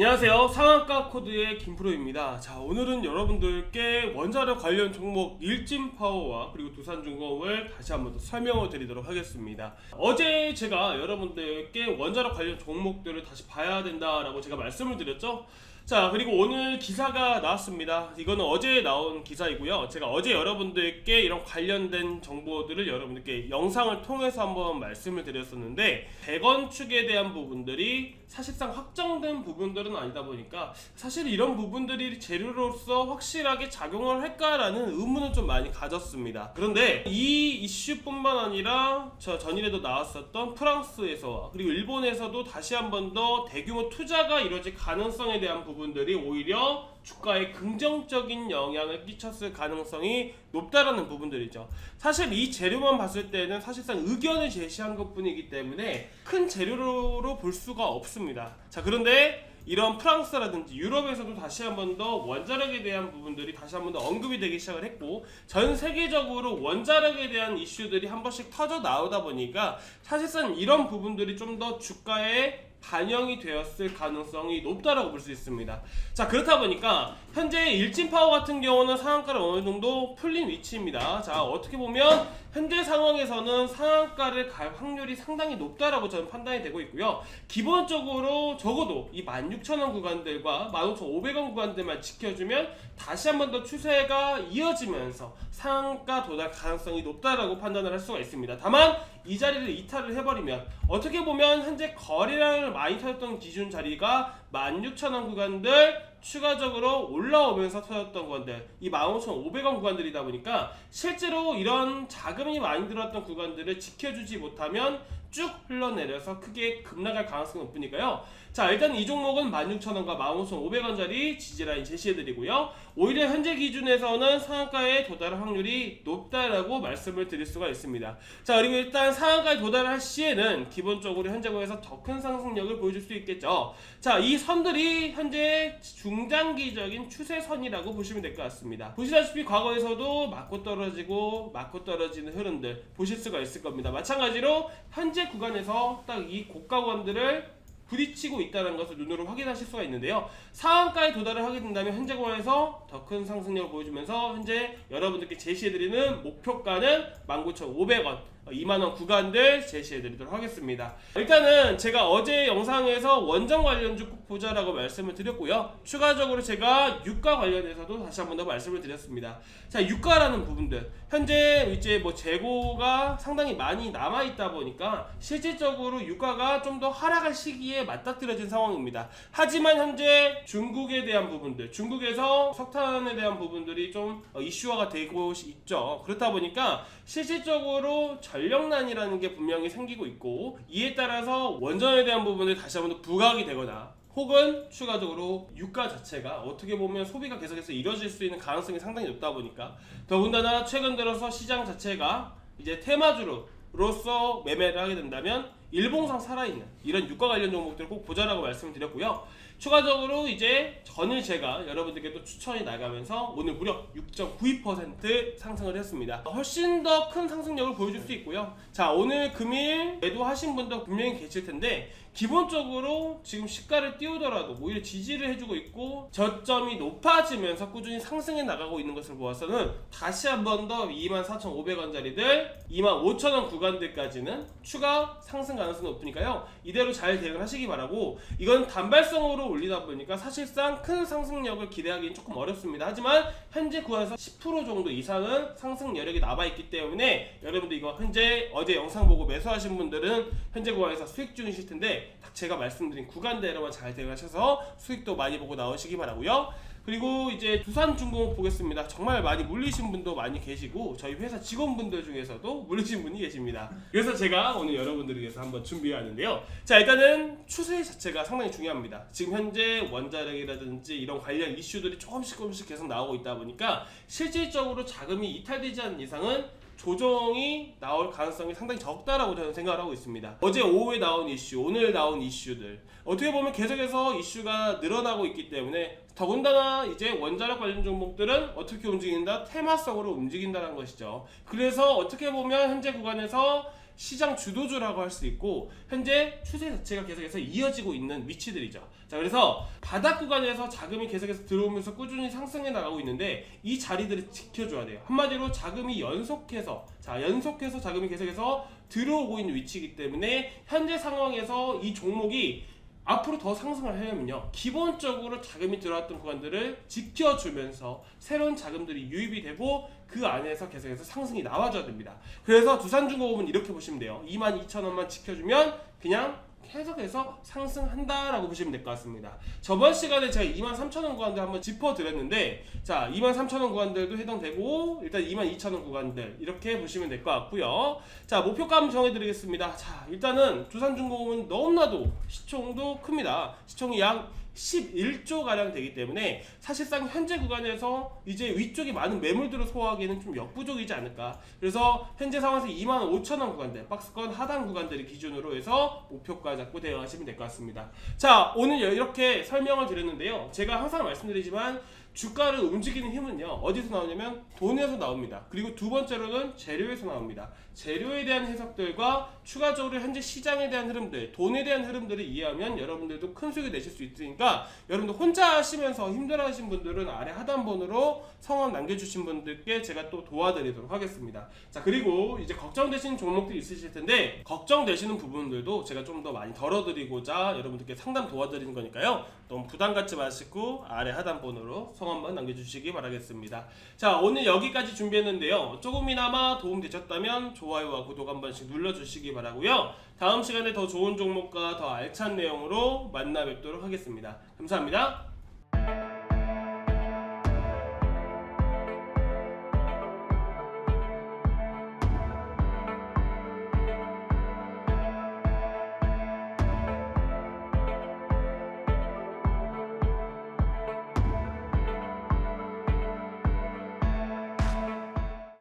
안녕하세요. 상한가 코드의 김프로입니다. 자, 오늘은 여러분들께 원자력 관련 종목 일진파워와 그리고 두산중공업을 다시 한번 더 설명을 드리도록 하겠습니다. 어제 제가 여러분들께 원자력 관련 종목들을 다시 봐야 된다라고 제가 말씀을 드렸죠. 자, 그리고 오늘 기사가 나왔습니다. 이거는 어제 나온 기사이고요. 제가 어제 여러분들께 이런 관련된 정보들을 여러분들께 영상을 통해서 한번 말씀을 드렸었는데 대건축에 대한 부분들이 사실상 확정된 부분들은 아니다 보니까 사실 이런 부분들이 재료로서 확실하게 작용을 할까라는 의문을 좀 많이 가졌습니다. 그런데 이 이슈뿐만 아니라 저 전일에도 나왔었던 프랑스에서 그리고 일본에서도 다시 한번 더 대규모 투자가 이루어질 가능성에 대한 부분 들이 오히려 주가에 긍정적인 영향을 끼쳤을 가능성이 높다라는 부분들이죠. 사실 이 재료만 봤을 때는 사실상 의견을 제시한 것 뿐이기 때문에 큰 재료로 볼 수가 없습니다. 자 그런데 이런 프랑스라든지 유럽에서도 다시 한 번 더 원자력에 대한 부분들이 다시 한 번 더 언급이 되기 시작을 했고 전 세계적으로 원자력에 대한 이슈들이 한 번씩 터져 나오다 보니까 사실상 이런 부분들이 좀 더 주가에 반영이 되었을 가능성이 높다라고 볼 수 있습니다. 자 그렇다 보니까 현재 일진 파워 같은 경우는 상한가를 어느 정도 풀린 위치입니다. 자 어떻게 보면 현재 상황에서는 상한가를 갈 확률이 상당히 높다라고 저는 판단이 되고 있고요. 기본적으로 적어도 이 16,000원 구간들과 15,500원 구간들만 지켜주면 다시 한번 더 추세가 이어지면서 상한가 도달 가능성이 높다라고 판단을 할 수가 있습니다. 다만 이 자리를 이탈을 해버리면 어떻게 보면 현재 거래량을 많이 터졌던 기준 자리가 16,000원 구간들 추가적으로 올라오면서 터졌던 구간들 이 15,500원 구간들이다 보니까 실제로 이런 자금이 많이 들어왔던 구간들을 지켜주지 못하면 쭉 흘러내려서 크게 급락할 가능성이 높으니까요. 자 일단 이 종목은 16,000원과 15,500원짜리 지지라인 제시해드리고요. 오히려 현재 기준에서는 상한가에 도달할 확률이 높다라고 말씀을 드릴 수가 있습니다. 자 그리고 일단 상한가에 도달할 시에는 기본적으로 현재고에서 더 큰 상승력을 보여줄 수 있겠죠. 자 이 선들이 현재 중장기적인 추세선이라고 보시면 될 것 같습니다. 보시다시피 과거에서도 맞고 떨어지고 맞고 떨어지는 흐름들 보실 수가 있을 겁니다. 마찬가지로 현재 구간에서 딱 이 고가원들을 부딪히고 있다는 것을 눈으로 확인하실 수가 있는데요. 상한가에 도달을 하게 된다면 현재 구간에서 더 큰 상승력을 보여주면서 현재 여러분들께 제시해드리는 목표가는 19,500원 2만원 구간들 제시해드리도록 하겠습니다. 일단은 제가 어제 영상에서 원전 관련주 꼭 보자라고 말씀을 드렸고요. 추가적으로 제가 유가 관련해서도 다시 한 번 더 말씀을 드렸습니다. 자, 유가라는 부분들. 현재 이제 뭐 재고가 상당히 많이 남아있다 보니까 실질적으로 유가가 좀 더 하락할 시기에 맞닥뜨려진 상황입니다. 하지만 현재 중국에 대한 부분들, 중국에서 석탄에 대한 부분들이 좀 어, 이슈화가 되고 있죠. 그렇다 보니까 실질적으로 전력난이라는 게 분명히 생기고 있고 이에 따라서 원전에 대한 부분을 다시 한번 더 부각이 되거나 혹은 추가적으로 유가 자체가 어떻게 보면 소비가 계속해서 이뤄질 수 있는 가능성이 상당히 높다 보니까 더군다나 최근 들어서 시장 자체가 이제 테마주로서 매매를 하게 된다면 일봉상 살아있는 이런 유가 관련 종목들을 꼭 보자라고 말씀드렸고요. 추가적으로 이제 전일 제가 여러분들께 또 추천이 나가면서 오늘 무려 6.92% 상승을 했습니다. 훨씬 더 큰 상승력을 보여줄 수 있고요. 자 오늘 금일 매도하신 분도 분명히 계실 텐데 기본적으로 지금 시가를 띄우더라도 오히려 지지를 해주고 있고 저점이 높아지면서 꾸준히 상승해 나가고 있는 것을 보아서는 다시 한 번 더 24,500원짜리들 25,000원 구간들까지는 추가 상승 가능성이 높으니까요 이대로 잘 대응을 하시기 바라고 이건 단발성으로 올리다 보니까 사실상 큰 상승력을 기대하기는 조금 어렵습니다 하지만 현재 구간에서 10% 정도 이상은 상승 여력이 남아있기 때문에 여러분들 이거 현재 어제 영상 보고 매수하신 분들은 현재 구간에서 수익 중이실 텐데 딱 제가 말씀드린 구간대로만 잘 대응하셔서 수익도 많이 보고 나오시기 바라고요. 그리고 이제 두산중공업 보겠습니다. 정말 많이 물리신 분도 많이 계시고 저희 회사 직원분들 중에서도 물리신 분이 계십니다. 그래서 제가 오늘 여러분들을 위해서 한번 준비해왔는데요. 자 일단은 추세 자체가 상당히 중요합니다. 지금 현재 원자력이라든지 이런 관련 이슈들이 조금씩 조금씩 계속 나오고 있다 보니까 실질적으로 자금이 이탈되지 않는 이상은 조정이 나올 가능성이 상당히 적다라고 저는 생각을 하고 있습니다. 어제 오후에 나온 이슈, 오늘 나온 이슈들 어떻게 보면 계속해서 이슈가 늘어나고 있기 때문에 더군다나 이제 원자력 관련 종목들은 어떻게 움직인다? 테마성으로 움직인다는 것이죠. 그래서 어떻게 보면 현재 구간에서 시장 주도주라고 할 수 있고 현재 추세 자체가 계속해서 이어지고 있는 위치들이죠. 자 그래서 바닥 구간에서 자금이 계속해서 들어오면서 꾸준히 상승해 나가고 있는데 이 자리들을 지켜줘야 돼요. 한마디로 자금이 연속해서 자 연속해서 자금이 계속해서 들어오고 있는 위치이기 때문에 현재 상황에서 이 종목이 앞으로 더 상승을 하려면요. 기본적으로 자금이 들어왔던 구간들을 지켜주면서 새로운 자금들이 유입이 되고 그 안에서 계속해서 상승이 나와줘야 됩니다. 그래서 두산중공업은 이렇게 보시면 돼요. 22,000원만 지켜주면 그냥 계속해서 상승한다라고 보시면 될 것 같습니다. 저번 시간에 제가 23,000원 구간들 한번 짚어드렸는데 자 23,000원 구간들도 해당되고 일단 22,000원 구간들 이렇게 보시면 될 것 같고요. 자 한번 정해드리겠습니다. 자 일단은 두산중공업은 너무나도 시총도 큽니다. 시총이 약 11조 가량 되기 때문에 사실상 현재 구간에서 이제 위쪽에 많은 매물들을 소화하기에는 좀 역부족이지 않을까. 그래서 현재 상황에서 2만 5천 원 구간대, 박스권 하단 구간들을 기준으로 해서 목표가 잡고 대응하시면 될 것 같습니다. 자, 오늘 이렇게 설명을 드렸는데요. 제가 항상 말씀드리지만 주가를 움직이는 힘은요 어디서 나오냐면 돈에서 나옵니다 그리고 두 번째로는 재료에서 나옵니다 재료에 대한 해석들과 추가적으로 현재 시장에 대한 흐름들 돈에 대한 흐름들을 이해하면 여러분들도 큰 수익을 내실 수 있으니까 여러분들 혼자 하시면서 힘들어하신 분들은 아래 하단번으로 성함 남겨주신 분들께 제가 또 도와드리도록 하겠습니다 자 그리고 이제 걱정되시는 종목들이 있으실 텐데 걱정되시는 부분들도 제가 좀 더 많이 덜어드리고자 여러분들께 상담 도와드리는 거니까요 너무 부담 갖지 마시고 아래 하단번호로 성함만 남겨주시기 바라겠습니다. 자 오늘 여기까지 준비했는데요. 조금이나마 도움 되셨다면 좋아요와 구독 한 번씩 눌러주시기 바라고요. 다음 시간에 더 좋은 종목과 더 알찬 내용으로 만나 뵙도록 하겠습니다. 감사합니다.